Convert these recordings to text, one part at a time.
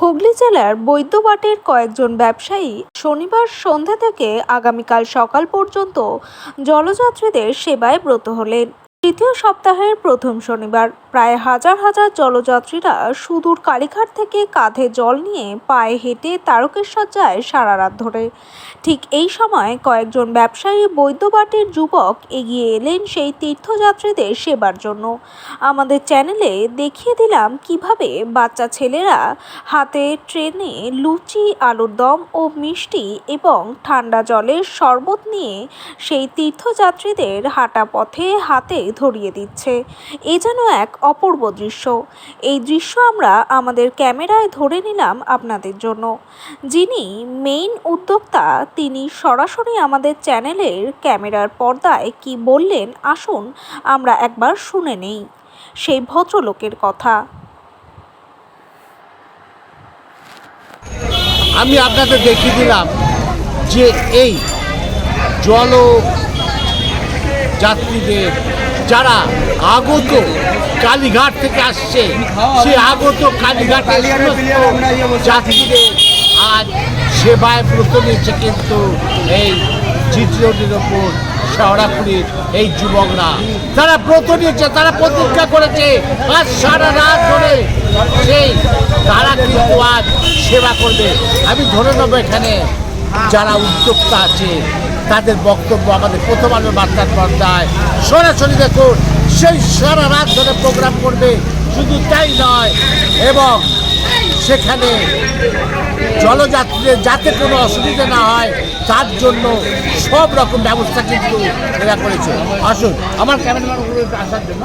হুগলি জেলার বৈদ্যবাটের কয়েকজন ব্যবসায়ী শনিবার সন্ধ্যা থেকে আগামীকাল সকাল পর্যন্ত জলযাত্রীদের সেবায় ব্রত হলেন। তৃতীয় সপ্তাহের প্রথম শনিবার প্রায় হাজার হাজার জলযাত্রীরা সুদূর কালীঘাট থেকে কাঁধে জল নিয়ে পায়ে হেঁটে তারকেশ্বর যায় সারা রাত ধরে। ঠিক এই সময় কয়েকজন ব্যবসায়ী, বৈদ্যবাটের যুবক এগিয়ে এলেন সেই তীর্থযাত্রীদের সেবার জন্য। আমাদের চ্যানেলে দেখিয়ে দিলাম কীভাবে বাচ্চা ছেলেরা হাতে ট্রেনে লুচি, আলুর দম ও মিষ্টি এবং ঠান্ডা জলের শরবত নিয়ে সেই তীর্থযাত্রীদের হাঁটা পথে হাতে ধরিয়ে দিচ্ছে। এ যেন এক অপূর্ব দৃশ্য। এই দৃশ্য আমরা আমাদের ক্যামেরায় ধরে নিলাম আপনাদের জন্য। যিনি মেইন উদ্যোক্তা, তিনি সরাসরি আমাদের চ্যানেলের ক্যামেরার পর্দায় কি বললেন, আসুন আমরা একবার শুনে নেই। সেই ভদ্রলোকের কথা। আমি আপনাদের দেখিয়ে দিলাম যে এই জল যাত্রীদের যারা আগত কালীঘাট থেকে আসছে সে আগত কালীঘাটের সমস্ত যাত্রীদের আজ সেবায় ব্রত নিয়েছে কিন্তু এই জিটিওটির ওপর শেওড়াপুরীর এই যুবকরা। তারা ব্রত নিয়েছে তারা প্রতিজ্ঞা করেছে আজ সারা রাত ধরে সেই তারা কিন্তু আজ সেবা করবে। আমি ধরে নেব এখানে যারা উদ্যোক্তা আছে তাদের বক্তব্য আমাদের প্রথম আলো বার্তার পর্দায়। সরাসরি দেখুন, সেই সারা রাত ধরে প্রোগ্রাম করবে, শুধু তাই নয়, এবং সেখানে জলযাত্রীদের যাতে কোনো অসুবিধা না হয়, তার জন্য সব রকম ব্যবস্থা কিন্তু এরা করেছে। আসুন, আমার ক্যামেরাম্যান আসার জন্য।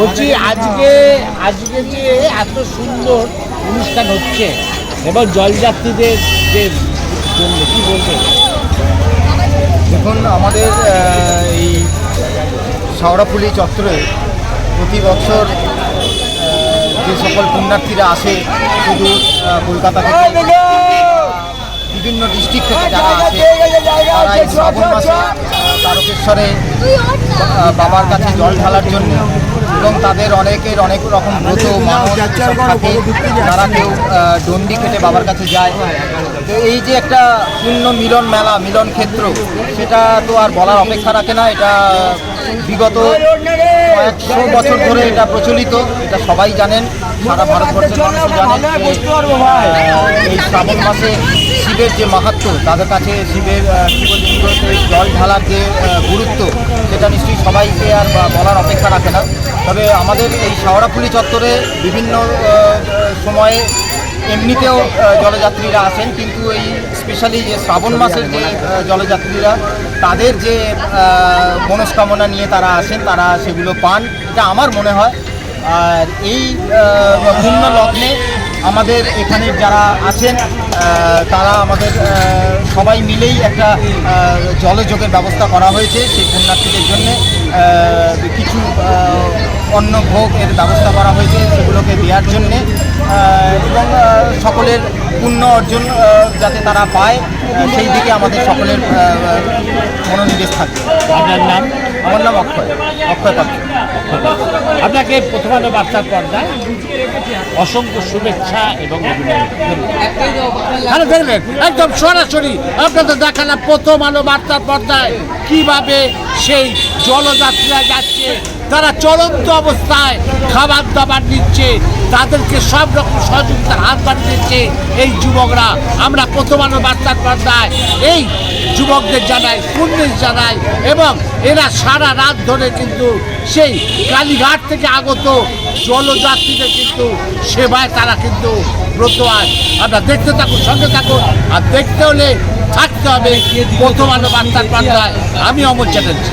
বলছি, আজকে আজকে যে এত সুন্দর অনুষ্ঠান হচ্ছে, এবং জলযাত্রীদের যে, কী বলবেন দেখুন আমাদের এই শাওড়াপুলি চত্বরে প্রতি বছর যে সকল পুণ্যার্থীরা আসে শুধু কলকাতা থেকে বিভিন্ন ডিস্ট্রিক্ট থেকে যারা আসে তারা এই শ্রাবণ মাসে আহ, তারকেশ্বরে বাবার কাছে জল ঢালার জন্য এবং তাদের অনেকের অনেক রকম ব্রত থাকে তারা কেউ ডন্ডি কেটে বাবার কাছে যায়। তো এই যে একটা পূর্ণ মিলন মেলা মিলন ক্ষেত্র সেটা তো আর বলার অপেক্ষা রাখে না। এটা বিগত কয়েকশো বছর ধরে এটা প্রচলিত এটা সবাই জানেন। সারা ভারতবর্ষের মানুষ আহ, এই শ্রাবণ মাসে শিবের যে মাহাত্ম তাদের কাছে শিবের শিবলিঙ্গতে জল ঢালার যে গুরুত্ব সেটা নিশ্চয়ই সবাইকে আর বলার অপেক্ষা রাখে না। তবে আমাদের এই শাওড়াপুলি চত্বরে বিভিন্ন সময়ে এমনিতেও জলযাত্রীরা আসেন কিন্তু এই স্পেশালি যে শ্রাবণ মাসের যে জলযাত্রীরা তাদের যে মনস্কামনা নিয়ে তারা আসেন তারা সেগুলো পান। এটা আমার মনে হয়। আর এই পূর্ণ লগ্নে আমাদের এখানে যারা আছেন তারা আমাদের সবাই মিলেই একটা জলযোগের ব্যবস্থা করা হয়েছে সেই পুণ্যার্থীদের জন্য। কিছু অন্ন ভোগ এর ব্যবস্থা করা হয়েছে সেগুলোকে দেওয়ার জন্যে। এবং সকলের পুণ্য অর্জন যাতে তারা পায়, সেই দিকে আমাদের সকলের মনোনিবেশ থাকবে। আপনার নাম? আমার নাম অক্ষয়। অক্ষয় পাত্র। আপনাকে প্রথম আলো বার্তার পর্দায় অসংখ্য শুভেচ্ছা এবং অভিনন্দন। ভালো দেখলেন একদম সরাসরি আপনাদের দেখালাম প্রথম আলো বার্তার পর্দায় কীভাবে সেই জলযাত্রীরা যাচ্ছে তারা চলন্ত অবস্থায় খাবার দাবার নিচ্ছে তাদেরকে সব রকম সহযোগিতার হাত বাড়িয়ে দিচ্ছে এই যুবকরা। আমরা প্রথম আলো বার্তার পর্দায় এই যুবকদের জানায় পুণ্যের জানায় এবং এরা সারা রাত ধরে কিন্তু সেই কালীঘাট থেকে আগত জলযাত্রীদের কিন্তু সেবায় তারা কিন্তু ব্রত আজ আমরা দেখতে থাকুন, সঙ্গে থাকুন আর দেখতে হলে থাকতে হবে। প্রথম আলো বার্তার পাল্লায় আমি অমর চ্যাটার্জি।